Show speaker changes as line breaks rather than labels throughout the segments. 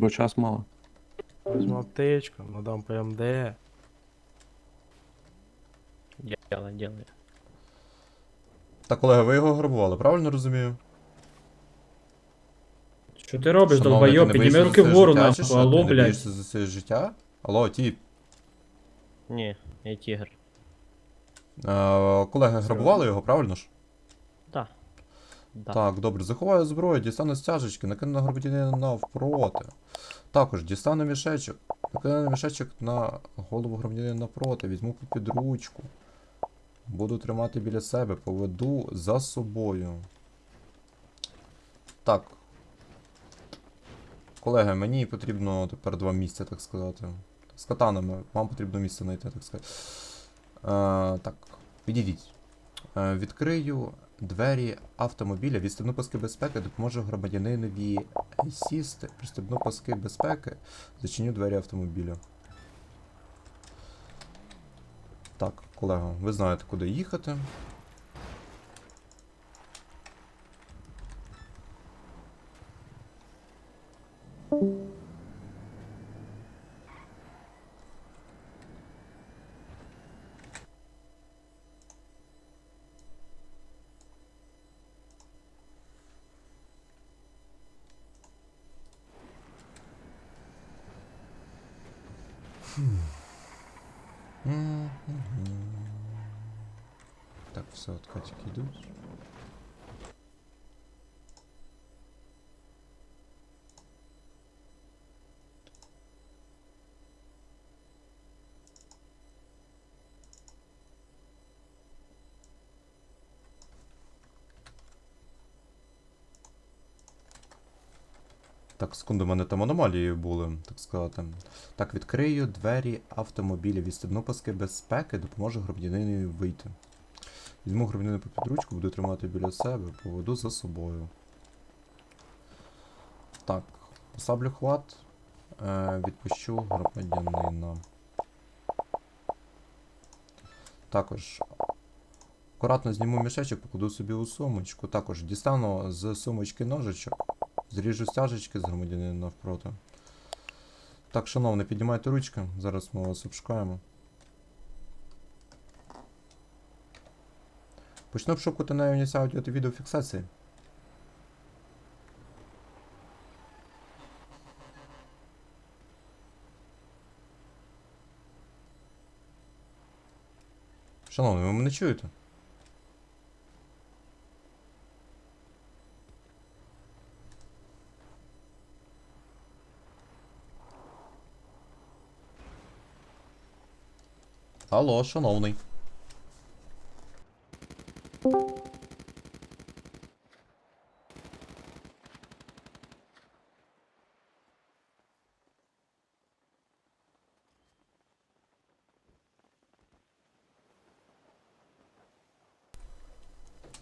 бо час мало.
Візьму аптечку, надам ПМД.
Діло, діло.
Так, колега, ви його грабували, правильно розумію?
Що ти робиш,
Шановний, не
Підніми
боїшся
руки
за
вгору,
життя, чи
нахуй, алло,
Ти не
блядь.
боїшся за своє життя? Алло, тіп.
Ні, я тігр.
Е, колеги, грабували його, правильно ж?
Да.
Так, добре, заховаю зброю, дістану стяжечки, накину на громадянина навпроти. Також дістану мішечок, накину мішечок на голову громадянина навпроти, візьму під ручку. Буду тримати біля себе, поведу за собою. Так. Колеги, мені потрібно тепер два місця, так сказати. З катанами. Вам потрібно місце знайти, так сказати. Е, так, відійдіть. Е, відкрию двері автомобіля, відстебну паски безпеки, допоможу громадянинові сісти, пристебну паски безпеки, зачиню двері автомобіля. Так, колега, ви знаєте, куди їхати. Мгм. Так, все, откатики йдуть. Так, секунду, у мене там аномалії були, так сказати. Так, відкрию двері автомобіля, відстебну паски безпеки, допоможу громадянинові вийти. Візьму громадянина по підручку, буду тримати біля себе, поведу за собою. Так, послаблю хват, е, відпущу громадянина. Також акуратно зніму мішечок, покладу собі у сумочку. Також дістану з сумочки ножичок. Зріжу стяжечки з громадянина навпроти. Так, шановний, піднімайте ручки, зараз ми вас обшукаємо. Почну обшукувати наявність аудіо та відеофіксації. Шановний, ви мене чуєте? Алло, шановний.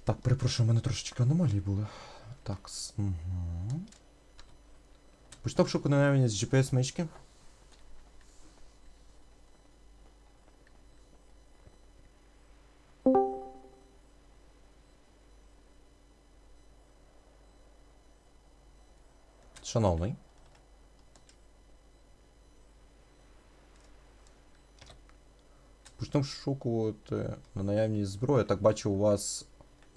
Так, перепрошую, у мене трошечки аномалії були. Так, угу. Почну обшуку на наявність Шановний. Почнемо шукувати на наявність зброї. Так бачу, у вас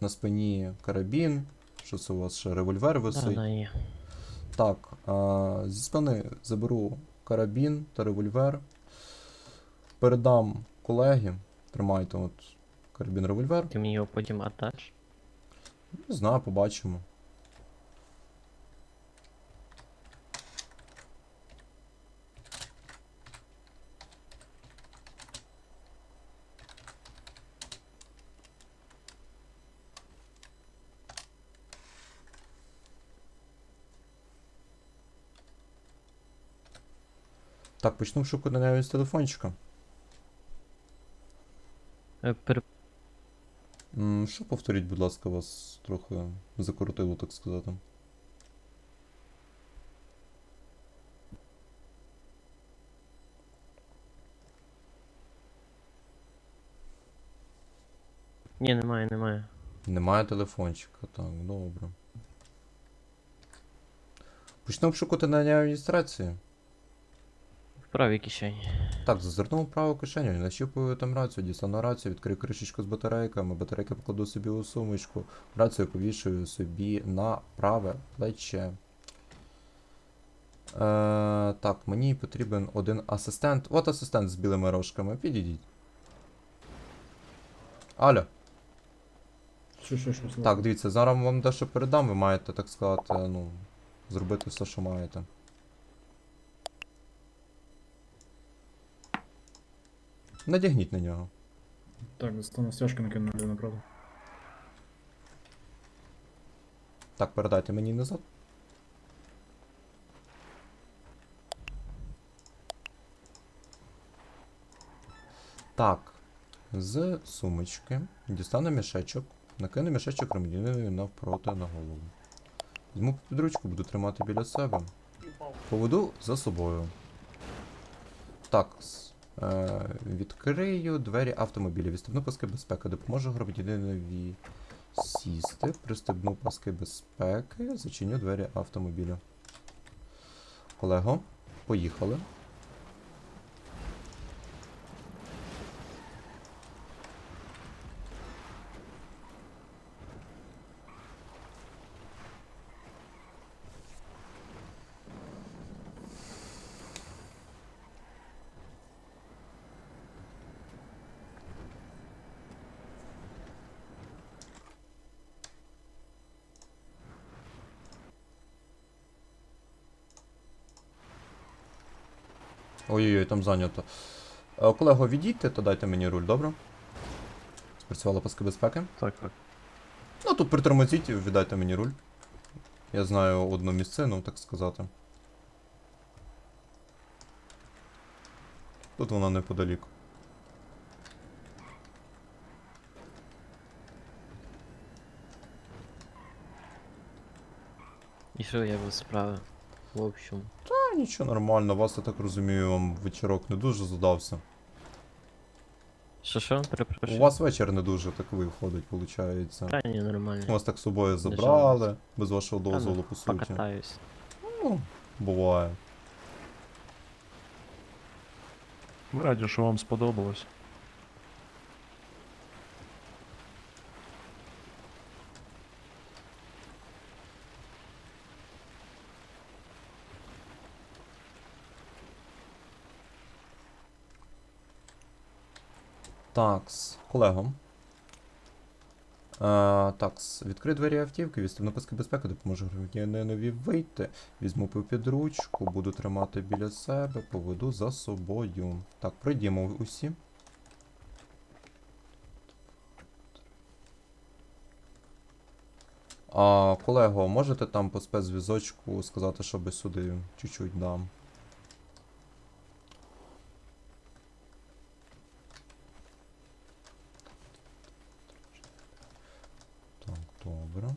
на спині карабін. Що це у вас ще револьвер висить?
да, є.
Так, а, зі спини заберу карабін та револьвер. Передам колеги. Тримайте от карабін револьвер.
Ти мені його потім віддаш?
Не знаю, побачимо. Так, почну шукати навіть з телефончика.
Е, пер-
М, Що повторіть, будь ласка, вас трохи закрутило, так сказати.
Ні, немає, немає.
Немає телефончика, так, добре. Почнемо обшукувати на адміністрації.
Правій кишені.
Так, зазирнув праву кишеню, нащупую там рацію, дістану рацію, відкрию кришечку з батарейками, батарейки покладу собі у сумочку, рацію повішую собі на праве плече. Е, так, мені потрібен один асистент. От асистент з білими рожками, підійдіть. Алло.
Що, що, що, слухай.
Так, дивіться, зараз вам дещо передам, ви маєте, так сказати, ну, зробити все, що маєте. Надягніть на нього.
Так, достану стяжки накину на направду.
Так, передайте мені назад. Так. З сумочки дістану мішечок, накину мішечок громадянинові навпроти на голову. Візьму під ручку, буду тримати біля себе. Поведу за собою. Так. Е, відкрию двері автомобіля. Відстебну паски безпеки. Допоможу громадянинові сісти, пристебну паски безпеки, зачиню двері автомобіля. Олего, поїхали. Ой-ой-ой, там зайнято. Е, Колего, відійдьте та дайте мені руль, добре? Спрацювала паски безпеки.
Так, так.
Ну тут притормозіть і віддайте мені руль. Я знаю одну місцину, так сказати. Тут вона неподалік.
І що як ви справи? В общем.
Нічого нормально, вас, я так розумію, вам вечірок не дуже задався.
Що що? Перепрошую.
У вас вечір не дуже так виходить, виходить.
Та ні, нормально.
Вас так з собою
забрали,
забрали, без вашого
Та ну,
дозволу, по суті.
Покатаюсь.
Ну, буває.
Ми раді, що вам сподобалось.
Такс, колего. Е, такс, відкрий двері автівки, відстав паски безпеки, допоможу громадянинові вийти. Візьму під ручку, буду тримати біля себе, поведу за собою. Так, пройдімо усі. А, колего, можете там по спецзв'язочку сказати, щоб сюди чуть-чуть дам? Так, добре.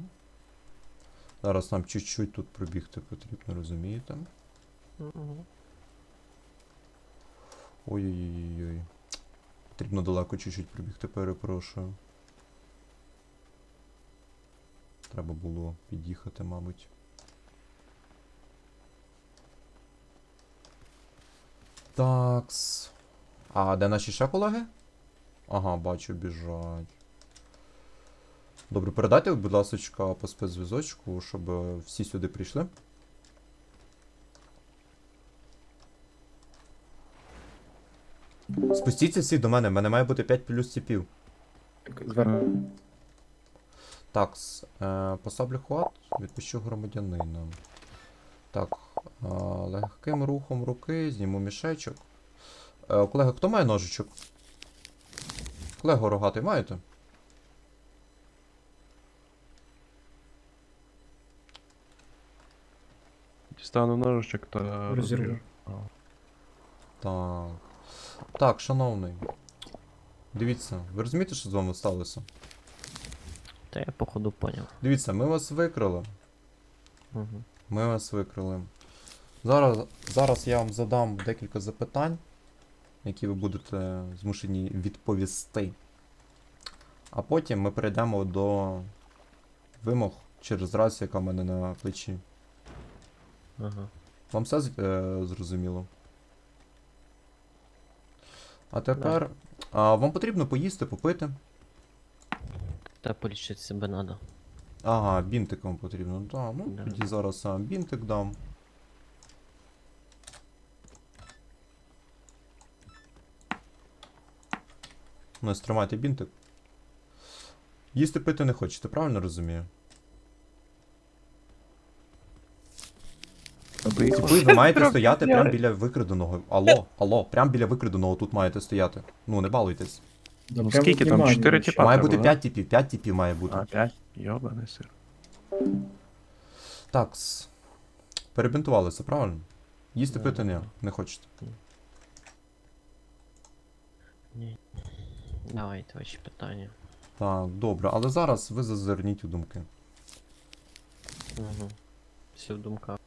Зараз нам чуть-чуть тут пробігти потрібно, розумієте?
Мгм.
Ой-ой-ой. Потрібно далеко чуть-чуть пробігти, перепрошую. Треба було під'їхати, мабуть. Такс. А де наші ще колеги? Ага, бачу, біжать. Добре, передайте, будь ласка, по спецзв'язочку, щоб всі сюди прийшли. Спустіться всі до мене, в мене має бути 5 плюс ціпів.
Так,
е, поставлю хват, відпущу громадянина. Так, е, легким рухом руки зніму мішечок. Е, колега, хто має ножичок? Колего рогатий маєте?
Дістану ножичок та
Розірву.
Так. Так, шановний. Дивіться, ви розумієте, що з вами сталося?
Та я походу поняв.
Дивіться, ми вас викрили.
Угу.
Ми вас викрили. Зараз, зараз я вам задам декілька запитань, які ви будете змушені відповісти. А потім ми перейдемо до вимог через рацію, яка в мене на плечі.
Ага.
Вам все з- е, зрозуміло? А тепер. А, вам потрібно поїсти, попити.
Та полічити себе надо.
Ага, бінтик вам потрібно. Да, ну
Да.
тоді зараз а, бінтик дам. Ну, стримайте бінтик. Їсти пити не хочете, правильно розумію?
Аби їх
Ви, ви маєте стояти прямо біля викраденого. Алло, алло, прямо біля викраденого тут маєте стояти. Ну, не балуйтесь.
Да,
Ну, скільки там? Чотири тіпа?
має
треба,
бути 5 типів, 5 типів має бути.
А, п'ять? Йобаний сир.
Такс. Перебінтувалися, правильно? Їсти пити ні, не хочете.
Ні. Давайте ваші питання.
Так, добре, але зараз ви зазирніть у думки.
Угу. Все в думках.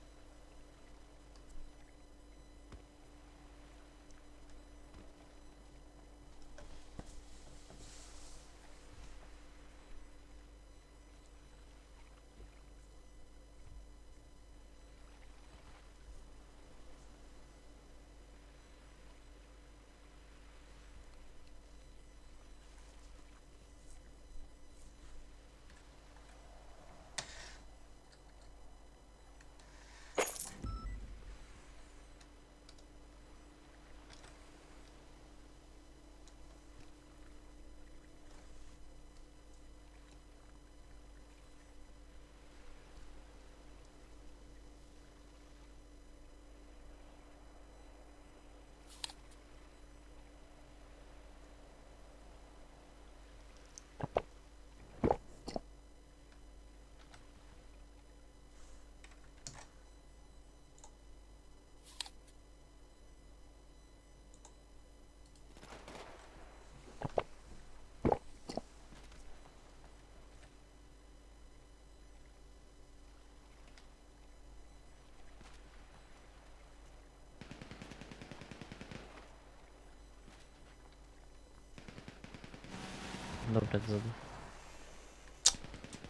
Добре, зад...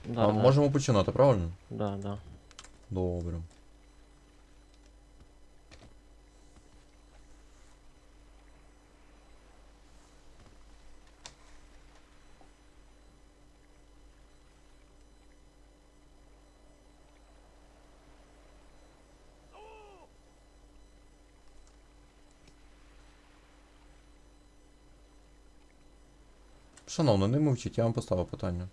Да,
а,
да.
Можемо починати, правильно?
Да, да.
Добре. Шановно, не мовчіть, я вам поставив питання.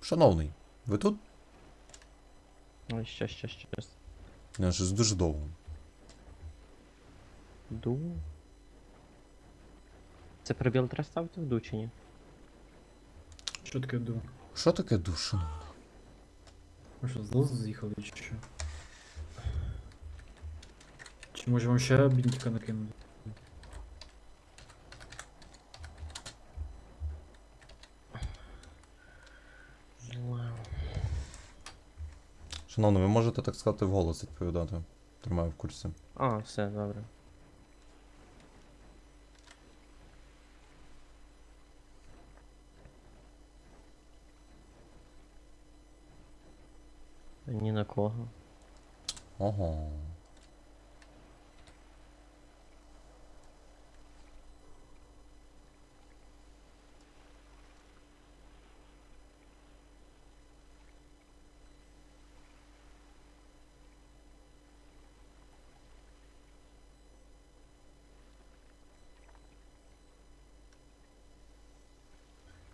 Шановний, ви тут?
Ой, щас, щас, щас.
Не, щось дуже довго.
Ду. Це пробіл треба ставити в ду чи ні?
Що таке ду?
Що таке душа?
Ви що, з лозу з'їхали чи що? Чи може вам ще бінтика накинути?
Вау.
Шановний, ви можете так сказати вголос відповідати. Тримаю в курсі.
А, все, добре. Ні на кого.
Ого.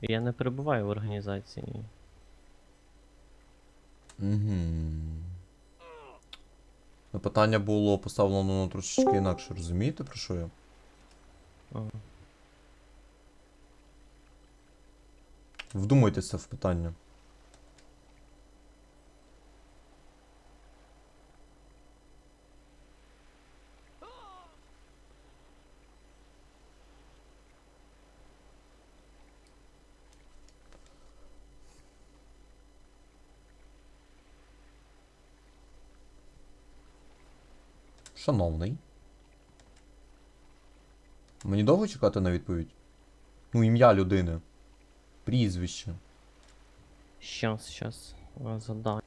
Я не перебуваю в організації.
Угу. Ну, питання було поставлено ну, трошечки інакше, розумієте, про що я? Вдумайтеся в питання. Шановний. Мені довго чекати на відповідь? Ну, ім'я людини. Прізвище.
Щас, щас. а, Задаю.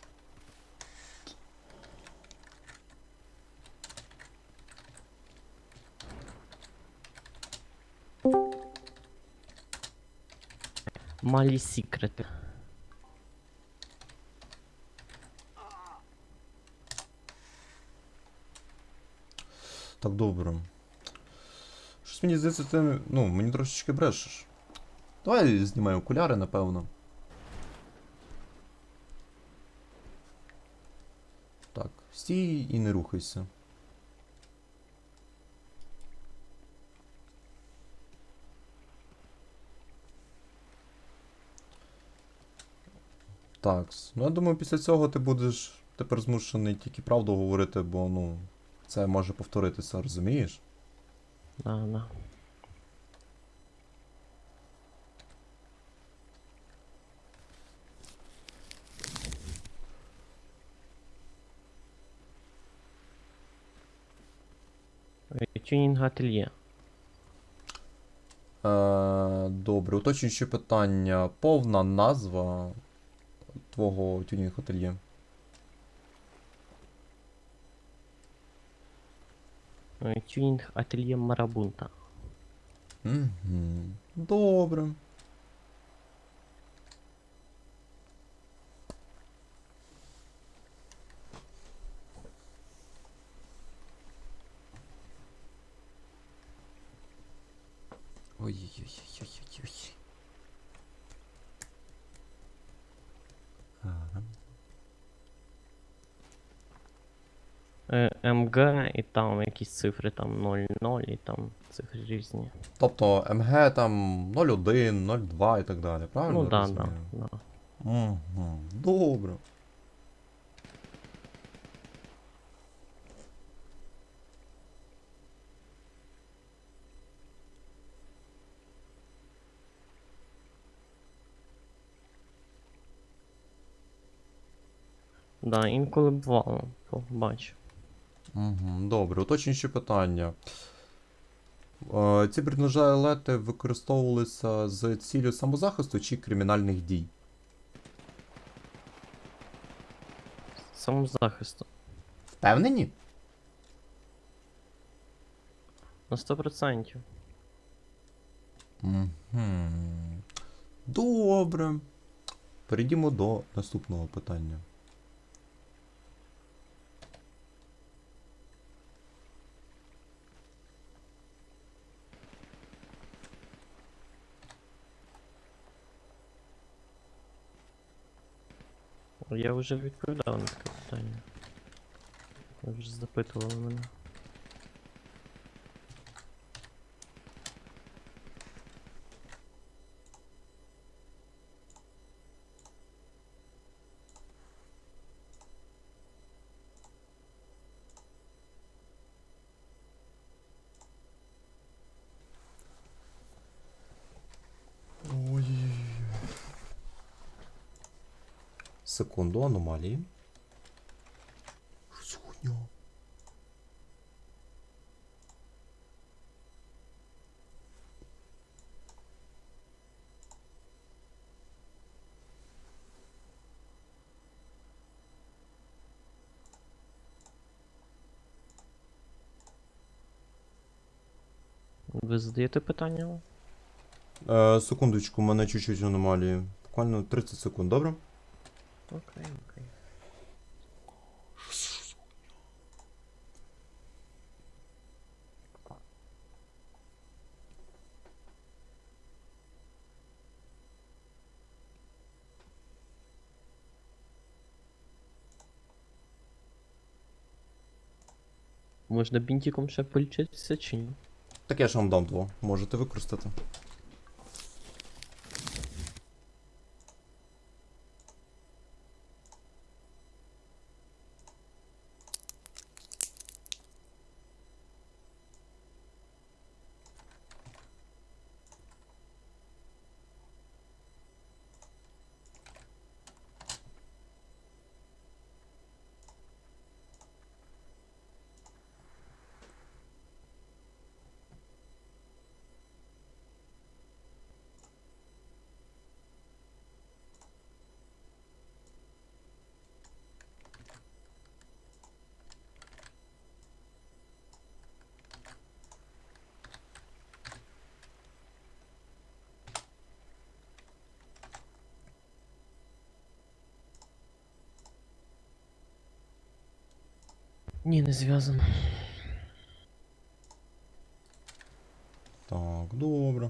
Малі секрети.
Так добре. Щось мені здається, ти. Ну, мені трошечки брешеш. Давай знімай окуляри, напевно. Так, стій і не рухайся. Так, ну я думаю, після цього ти будеш тепер змушений тільки правду говорити, бо ну, це може повторитися, розумієш?
Е, Тюнінг ательє.
Е, добре, уточнюючи питання. Повна назва твого тюнінг ательє.
Е, Тюнінг ательє Марабунта.
Угу. Добре. Ой-ой-ой-ой-ой. Ага.
Е, МГ і там якісь цифри там 0,0 і там цифри різні.
Тобто МГ там 01, 02 і так далі, правильно?
Ну да,
розумію?
да, да.
Угу. Добре.
Да, інколи бувало, побачу.
Угу. Добре, уточнюючи питання. Е, Ці бронежилети використовувалися з цілею самозахисту чи кримінальних дій?
Самозахисту.
Впевнені?
На 100%.
Угу. Добре. Перейдімо до наступного питання.
Я вже відповідав на таке питання. Ви вже запитували мене.
Секунду, аномалії. Що за хуйня?
Ви задаєте питання?
Е, секундочку, у мене чуть-чуть аномалії. Буквально 30 секунд, добре?
Окей, окей. Можна бінтиком ще полічитися чи ні?
Так я ж вам дам два. Можете використати.
Ні, не зв'язано.
Так, добре.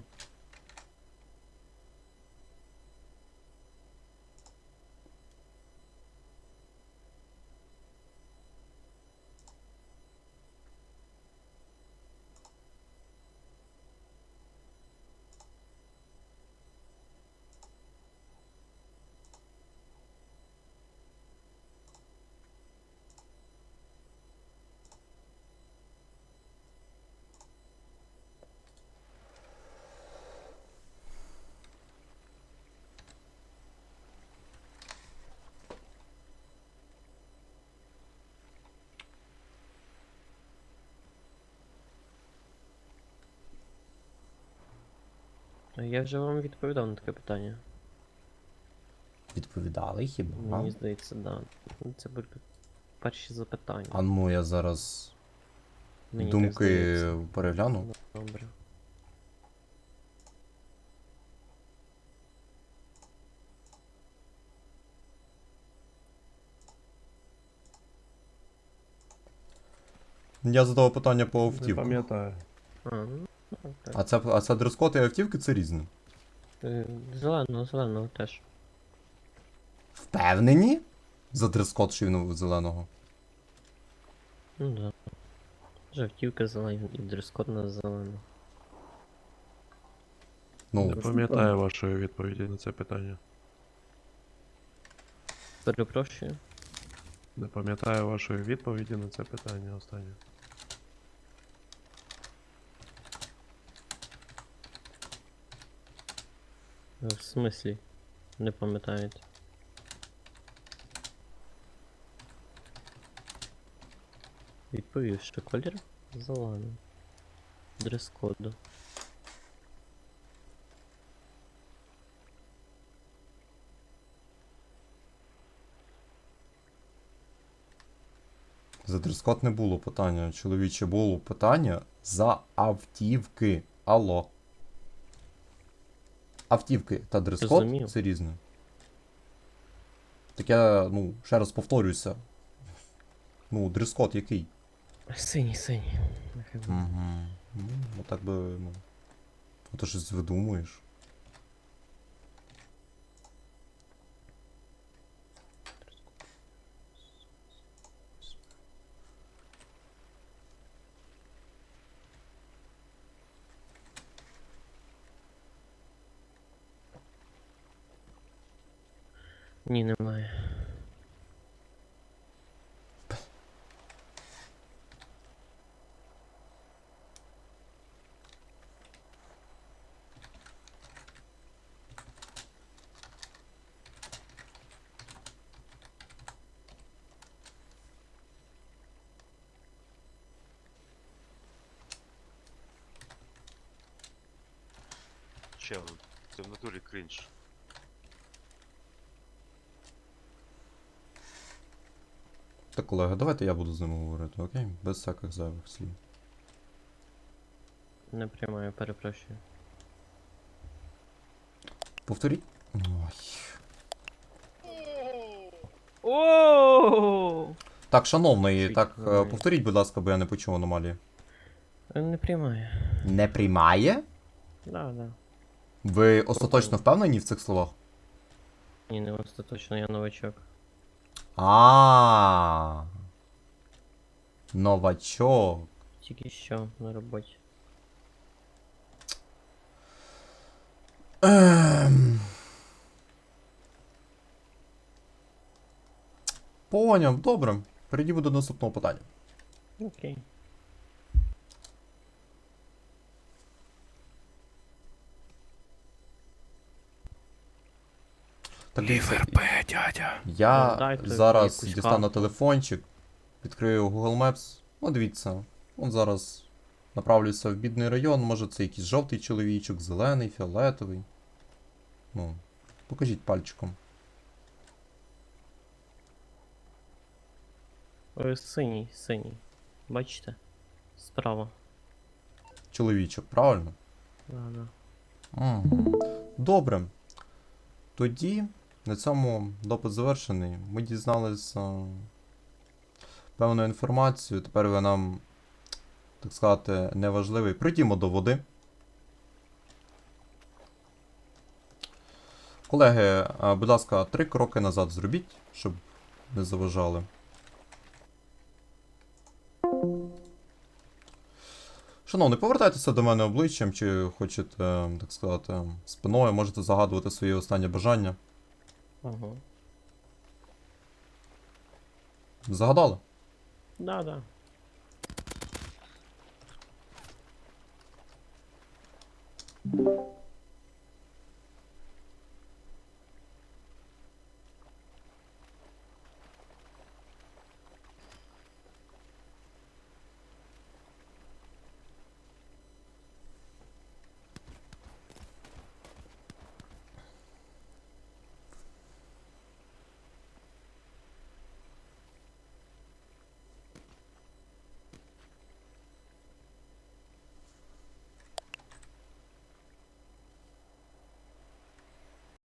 Я вже вам відповідав на таке питання.
Відповідали хіба?
Мені здається, да. Ну, Це були перші запитання.
А ну я зараз
Мені
думки перегляну.
Добре.
Я задав питання по
Не
автівку.
пам'ятаю.
А, ну.
А це, а це дрес-код і автівки це різне.
Зеленого, зеленого теж.
Впевнені? За дрес-код, що він зеленого.
Ну да. Жовтівка зелена і дрес-код на зелену.
Ну,
Не пам'ятаю вашої відповіді на це питання.
Перепрошую.
Не пам'ятаю вашої відповіді на це питання останнє.
В смислі? Не пам'ятаєте. Відповів, що колір зелений. Дрес-коду.
за дрес-код не було питання. Чоловіче було питання за автівки. Алло. Автівки та дрес-код це різне. Так я, ну, ще раз повторююся. Ну, дрес-код який?
Синій, синій.
Угу. Ну так би, ну. А то щось видумуєш.
Ні, немає.
Чел, це в натурі крінж.
Так, колеги, давайте я буду з ними говорити, окей? Без всяких зайвих слів.
Не приймаю, перепрошую.
Повторіть. Ой.
О!
Так, шановний, так, е, повторіть, будь ласка, бо я не почув аномалії.
Не приймаю.
Не приймає?
Да, да.
Ви остаточно впевнені в цих словах?
Ні, не остаточно, я новачок.
А. Новачок.
Тільки що на роботі.
Ем. Поняв, добре. Перейдімо до наступного питання.
Окей.
Так, дивіться,
дядя.
Я
Ну,
зараз
якусь
дістану
карту.
телефончик, відкрию Google Maps. Ну, дивіться, от зараз направлюся в бідний район, може це якийсь жовтий чоловічок, зелений, фіолетовий. Ну, покажіть пальчиком.
Е, Синій, синій. Бачите? Справа.
Чоловічок, правильно?
Да, да.
Угу. Добре. Тоді на цьому допит завершений. Ми дізналися певну інформацію. Тепер ви нам, так сказати, неважливий. Прийдімо до води. Колеги, будь ласка, три кроки назад зробіть, щоб не заважали. Шановний, повертайтеся до мене обличчям, чи хочете, так сказати, спиною, можете загадувати своє останнє бажання.
Ага.
Загадали?
Да, да.